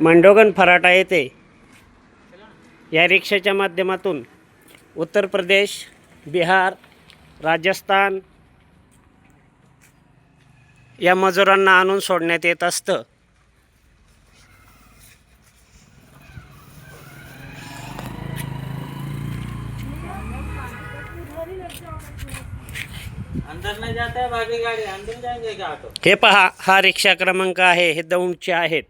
मंडोगन फराटा येथे या रिक्षाच्या माध्यमातून उत्तर प्रदेश बिहार राजस्थान या मजुरांना आणून सोडण्यात येत असतं. अंदर नहीं जाता है भाभी गाड़ी अंदर जाएंगे क्या ऑटो हे पहा हा रिक्षा क्रमांक आहे हे दौंडचे आहेत.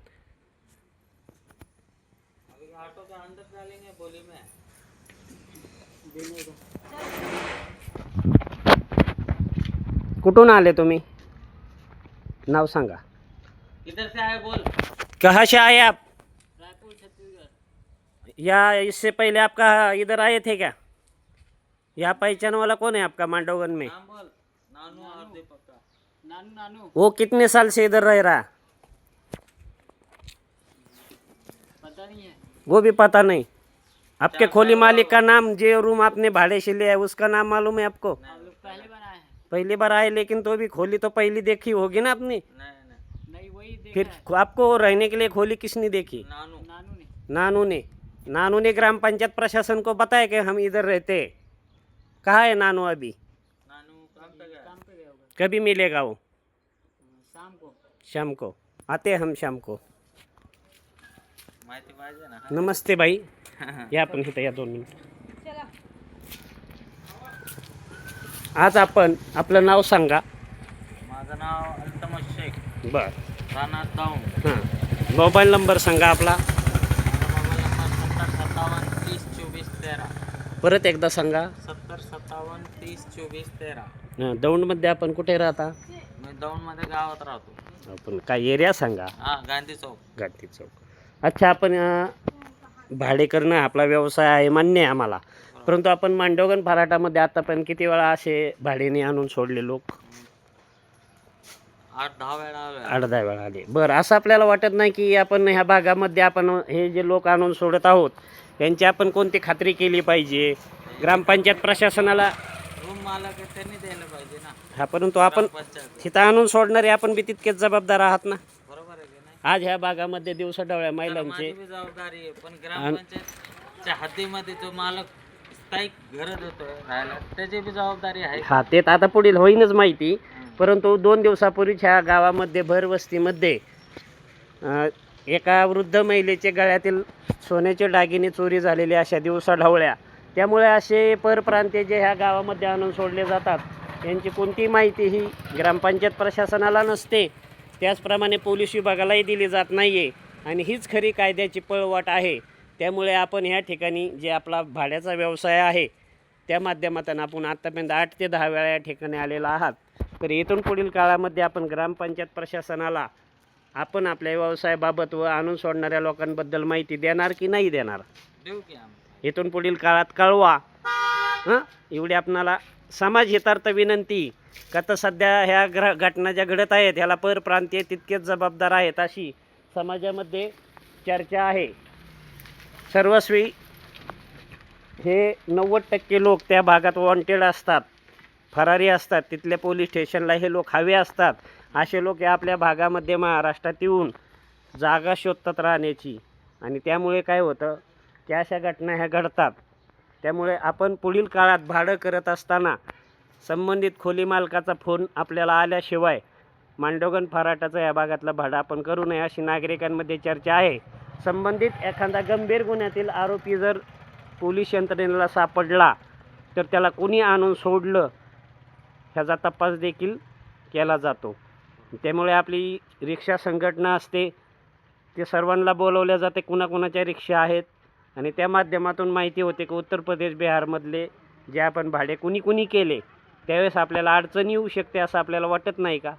कुठून आले तुम्ही? नाव सांगा. किधर से आए बोल. कहाँ से आए आप? रायपुर छत्तीसगढ़. या इससे पहले आपका इधर आए थे क्या? या पहचान वाला कौन है आपका मांडोगन में? नाम बोल. नानू और दीपक का. नानू नानू। वो कितने साल से इधर रह रहा? पता नहीं है। वो भी पता नहीं। आपके खोली मालिक का नाम जो रूम आपने भाड़े से लिया है उसका नाम मालूम है आपको? हम बार आए पहली बार आए लेकिन तो भी खोली तो पहली देखी होगी ना आपने? नहीं नहीं। नहीं वही देखा फिर आपको रहने के लिए खोली किसने देखी? नानू। नानू ने। नानू ने। ग्राम पंचायत प्रशासन को बताया कि हम इधर रहते हैं। कहाँ है नानू अभी? नानू काम पे गया? काम पे गया होगा। कभी मिलेगा वो? शाम को। शाम को। आते हैं हम शाम को। नमस्ते भाई। या आपण इथं या दोन मिनिट. आज आपण आपलं नाव सांगा. माझं नाव अल्तमश शेख. बर. राणा दौंड हां. मोबाईल नंबर सांगा आपला. माझा मोबाईल नंबर सत्तर सत्तावन्न तीस चोवीस तेरा. परत एकदा सांगा. सत्तर सत्तावन्न तीस चोवीस तेरा. हां, दौंडमध्ये आपण कुठे राहता? मी दौंडमध्ये गावात राहतो. आपण काय एरिया सांगा. हा गांधी चौक. गांधी चौक. अच्छा आपण अं, भाडे करणं आपला व्यवसाय आहे मान्य आहे आम्हाला. परंतु आपण मांडवगण फराटामध्ये आतापर्यंत किती वेळा असे भाडेने आणून सोडले लोक? आठ दहा वेळा आठ दहा वेळा आले. बरं असं आपल्याला वाटत नाही की आपण ह्या भागामध्ये आपण हे जे लोक आणून सोडत आहोत त्यांची आपण कोणती खात्री केली पाहिजे? ग्रामपंचायत प्रशासनाला रूम मालक त्यांनी द्यायला पाहिजे ना. हा परंतु आपण तिथं आणून सोडणारे आपण बी तितकेच जबाबदार आहात ना बरोबर आहे की नाही आज ह्या भागामध्ये दिवसाढवळ्या तर महिलांचे. माझी बी जबाबदारी आहे पण ग्रामपंचायतच्या हद्दीमध्ये जो मालक स्थायिक घर राहायला त्याची बी जबाबदारी आहे. हा ते तर आता पुढील होईनच माहिती. परंतु दोन दिवसापूर्वीच ह्या गावामध्ये भरवस्तीमध्ये अं, एका वृद्ध महिलेच्या गळ्यातील सोन्याचे दागिने चोरी झालेले अशा दिवसा ढवळ्या. त्यामुळे असे परप्रांतीय जे ह्या गावामध्ये आणून सोडले जातात यांची कोणतीही माहिती ही ग्रामपंचायत प्रशासनाला नसते. त्याचप्रमाणे पोलीस विभागालाही दिली जात नाही आहे आणि हीच खरी कायद्याची पळवाट आहे. त्यामुळे आपण ह्या ठिकाणी जे आपला भाड्याचा व्यवसाय आहे त्या माध्यमातून आपण आत्तापर्यंत आठ ते दहा वेळा या ठिकाणी आलेला आहात. तर इथून पुढील काळामध्ये आपण ग्रामपंचायत प्रशासनाला आपण आपल्या व्यवसायाबाबत व आणून सोडणाऱ्या लोकांबद्दल माहिती देणार की नाही देणार? इथून पुढील काळात कळवा. हां? एवढी आपणाला समाज हितार्थ विनंती. का तर सध्या ह्या ग्र घटना ज्या घडत आहेत ह्याला परप्रांतीय तितकेच जबाबदार आहेत अशी समाजामध्ये चर्चा आहे. सर्वस्वी हे नव्वद टक्के लोक त्या भागात वॉन्टेड असतात फरारी असतात तिथल्या पोलीस स्टेशनला हे लोक हवे असतात. असे लोक या आपल्या भागामध्ये महाराष्ट्रात येऊन जागा शोधतात राहण्याची. आणि त्यामुळे काय होतं की अशा घटना ह्या घडतात. त्यामुळे आपण पुढील काळात भाडं करत असताना संबंधित खोली मालकाचा फोन आपल्याला आल्याशिवाय मांडोगन फराटाचं या भागातलं भाडं आपण करू नये अशी नागरिकांमध्ये चर्चा आहे. संबंधित एखादा गंभीर गुन्ह्यातील आरोपी जर पोलीस यंत्रणेला सापडला तर त्याला कोणी आणून सोडलं ह्याचा तपास देखील केला जातो. त्यामुळे आपली रिक्षा संघटना असते. ते सर्वांना बोलवल्या जाते कुणाकुणाच्या रिक्षा आहेत आणि त्या माध्यमातून माहिती होते की उत्तर प्रदेश बिहारमधले जे आपण भाडे कुणी कुणी केले त्यावेळेस आपल्याला अडचण येऊ शकते असं आपल्याला वाटत नाही का?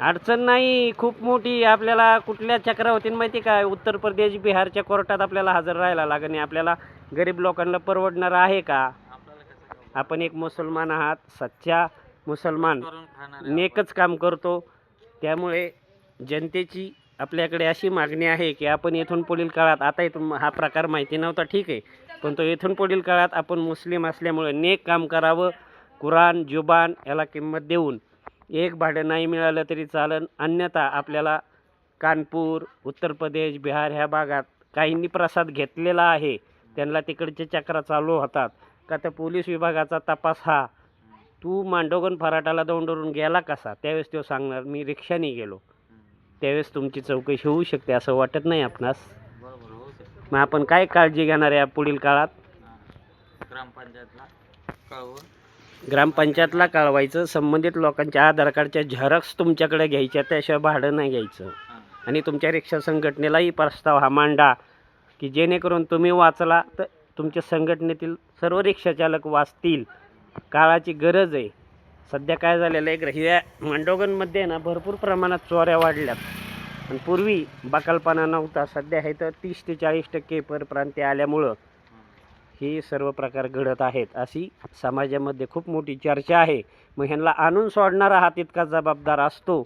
अडचण नाही. खूप मोठी आपल्याला कुठल्या चक्रावतीन माहिती काय उत्तर प्रदेश बिहारच्या कोर्टात आपल्याला हजर राहायला लागेल आणि आपल्याला गरीब लोकांना परवडणार आहे का? आपण एक मुसलमान आहात सच्चा मुसलमान. नेकच काम करतो. त्यामुळे जनतेची आपल्याकडे अशी मागणी आहे की आपण इथून पुढील काळात आता इथून हा प्रकार माहिती नव्हता ठीक आहे. पण तो इथून पुढील काळात आपण मुस्लिम असल्यामुळे नेक काम करावं. कुराण जुबान याला किंमत देऊन एक भाडं नाही मिळालं तरी चालन. अन्यथा आपल्याला कानपूर उत्तर प्रदेश बिहार ह्या भागात काहींनी प्रसाद घेतलेला आहे. त्यांना तिकडचे चक्र चालू होतात. का त्या पोलीस विभागाचा तपास हा. तू मांडोगन फराटाला दौंडवरून गेला कसा? त्यावेळेस तो सांगणार मी रिक्षाने गेलो. त्यावेळेस तुमची चौकशी होऊ शकते असं वाटत नाही आपणास? मग आपण काय काळजी घेणार आहे पुढील काळात. ग्रामपंचायतला कळवून. ग्रामपंचायतला कळवायचं संबंधित लोकांच्या आधार कार्डच्या झेरॉक्स तुमच्याकडे घ्यायच्या त्याशिवाय भाडं नाही घ्यायचं. आणि तुमच्या रिक्षा संघटनेलाही प्रस्ताव हा मांडा की जेणेकरून तुम्ही वाचला तर तुमच्या संघटनेतील सर्व रिक्षाचालक वाचतील. काळाची गरज आहे. सध्या काय झालेलं आहे ग्र- ह्या मांडोगनमध्ये ना भरपूर प्रमाणात चोऱ्या वाढल्यात. आणि पूर्वी बकालपणा नव्हता. सध्या आहे तर तीस ते चाळीस टक्के परप्रांतीय आल्यामुळं हे सर्व प्रकार घडत आहेत. अशी समाजामध्ये खूप मोठी चर्चा आहे. मग ह्यांना आणून सोडणारा हा तितका जबाबदार असतो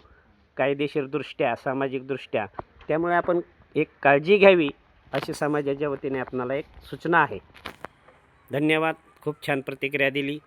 कायदेशीरदृष्ट्या सामाजिकदृष्ट्या. त्यामुळे आपण एक काळजी घ्यावी अशी समाजाच्या वतीने आपणाला एक सूचना आहे. धन्यवाद. खूप छान प्रतिक्रिया दिली.